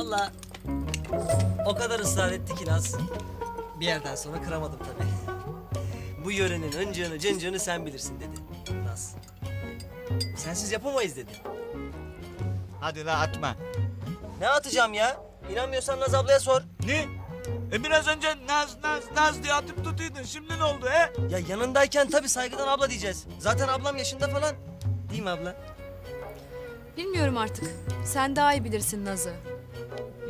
Allah o kadar ısrar etti ki Naz. Bir yerden sonra kıramadım tabii. Bu yörenin öncığını cıncığını sen bilirsin dedi Naz. Sensiz yapamayız dedi. Hadi la atma. Ne atacağım ya? İnanmıyorsan Naz ablaya sor. Ne? E biraz önce naz naz naz diye atıp tutuydun. Şimdi ne oldu he? Ya yanındayken tabii saygıdan abla diyeceğiz. Zaten ablam yaşında falan. Değil mi abla? Bilmiyorum artık. Sen daha iyi bilirsin Naz'ı.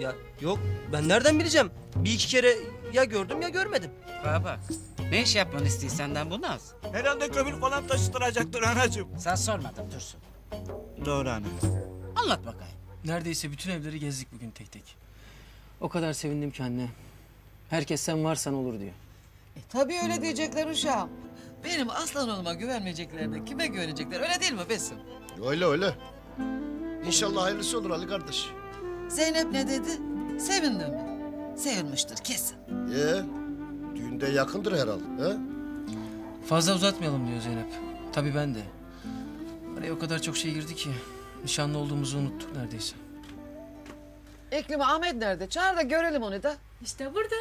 Ya yok ben nereden bileceğim? Bir iki kere ya gördüm ya görmedim. Baba, ne iş yapmanı istiyor senden bu Naz? Herhalde kömür falan taşıtıracaktır anacığım. Sen sormadın Dursun. Doğru ana. Anlat bakayım. Neredeyse bütün evleri gezdik bugün tek tek. O kadar sevindim ki anne. Herkes sen varsan olur diyor. E, tabii öyle diyecekler uşağım. Benim aslan oğluma güvenmeyeceklerine kime güvenecekler öyle değil mi Besim? Öyle öyle. İnşallah hayırlısı olur Ali kardeş. Zeynep ne dedi? Sevindin mi? Sevinmiştir kesin. Ee, düğünde yakındır herhalde. He? Fazla uzatmayalım diyor Zeynep. Tabii ben de. Araya o kadar çok şey girdi ki nişanlı olduğumuzu unuttuk neredeyse. İklim Ahmet nerede? Çağır da görelim onu da. İşte burada.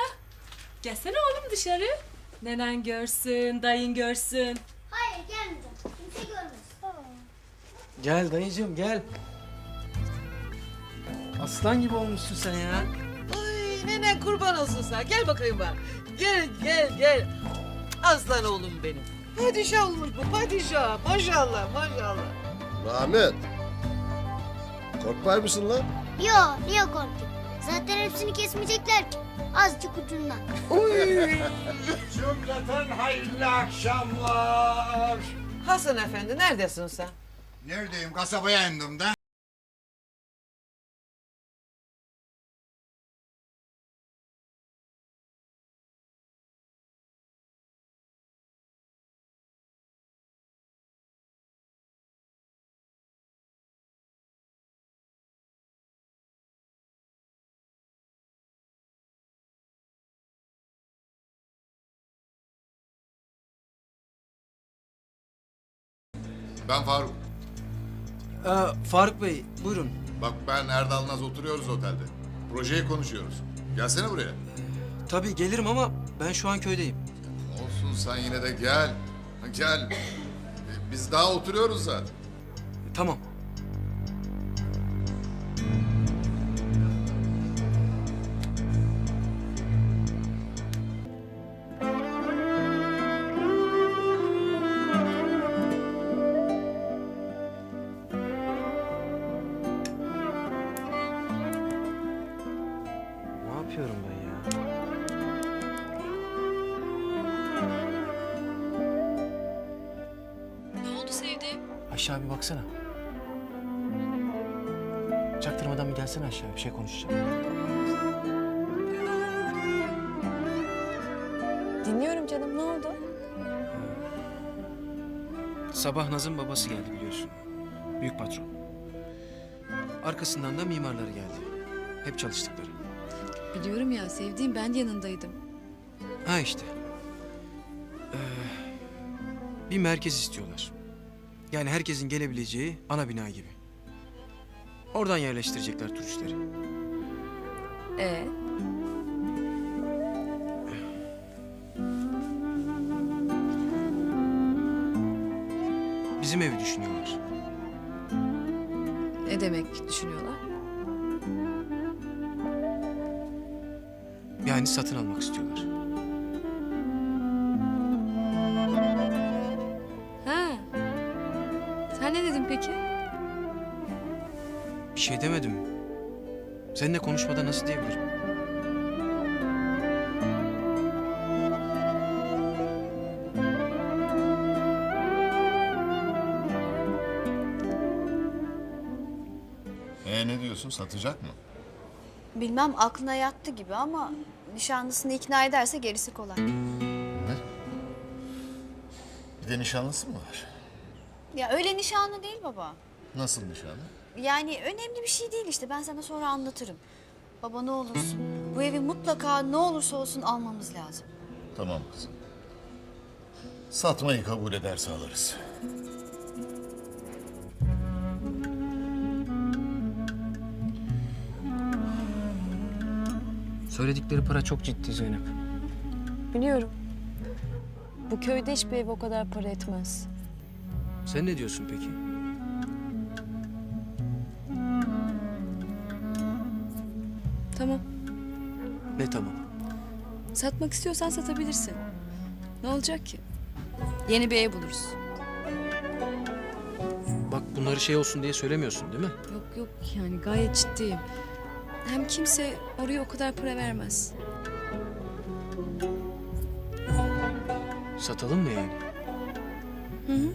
Gelsene oğlum dışarı. Nenen görsün, dayın görsün. Hayır gelmeyeceğim. Kimse görmez. Gel dayıcığım gel. Aslan gibi olmuşsun sen ya. Ay nene kurban olsun sen. Gel bakayım bak. Gel gel gel. Aslan oğlum benim. Padişah olmuş bu padişah. Maşallah maşallah. Rahmet. Korkmay mısın lan? Yo niye korktun? Zaten hepsini kesmeyecekler ki. Azıcık ucundan. Cümleten hayırlı akşamlar. Hasan efendi neredesin sen? Neredeyim? Kasabaya indim de. Ben Faruk. Aa, Faruk Bey buyurun. Bak ben Erdal Naz oturuyoruz otelde. Projeyi konuşuyoruz. Gelsene buraya. Tabii gelirim ama ben şu an köydeyim. Olsun sen yine de gel. Gel. E, Biz daha oturuyoruz zaten. Tamam. Aşağı bir baksana. Çaktırmadan bir gelsene aşağı bir şey konuşacağım. Dinliyorum canım ne oldu? Sabah Naz'ın babası geldi biliyorsun. Büyük patron. Arkasından da mimarları geldi. Hep çalıştıkları. Biliyorum ya sevdiğim ben de yanındaydım. Ha işte. Ee, bir merkez istiyorlar. Yani herkesin gelebileceği ana bina gibi. Oradan yerleştirecekler turistleri. Ee, Bizim evi düşünüyorlar. ne demek düşünüyorlar? Yani satın almak istiyorlar. Şey demedim. Seninle konuşmadan nasıl diyebilirim? E ne diyorsun? Satacak mı? Bilmem aklına yattı gibi ama nişanlısını ikna ederse gerisi kolay. Bir de nişanlısı mı var? Ya öyle nişanlı değil baba. Nasıl nişanlı? Yani önemli bir şey değil işte ben sana sonra anlatırım. Baba ne olursun bu evi mutlaka ne olursa olsun almamız lazım. Tamam kızım. Satmayı kabul ederse alırız. Söyledikleri para çok ciddi Zeynep. Biliyorum. Bu köyde hiçbir ev o kadar para etmez. Sen ne diyorsun peki? Tamam. Ne tamam? Satmak istiyorsan satabilirsin. Ne olacak ki? Yeni bir ev buluruz. Bak bunları şey olsun diye söylemiyorsun değil mi? Yok yok yani gayet ciddiyim. Hem kimse oraya o kadar para vermez. Satalım mı yani? Hı hı.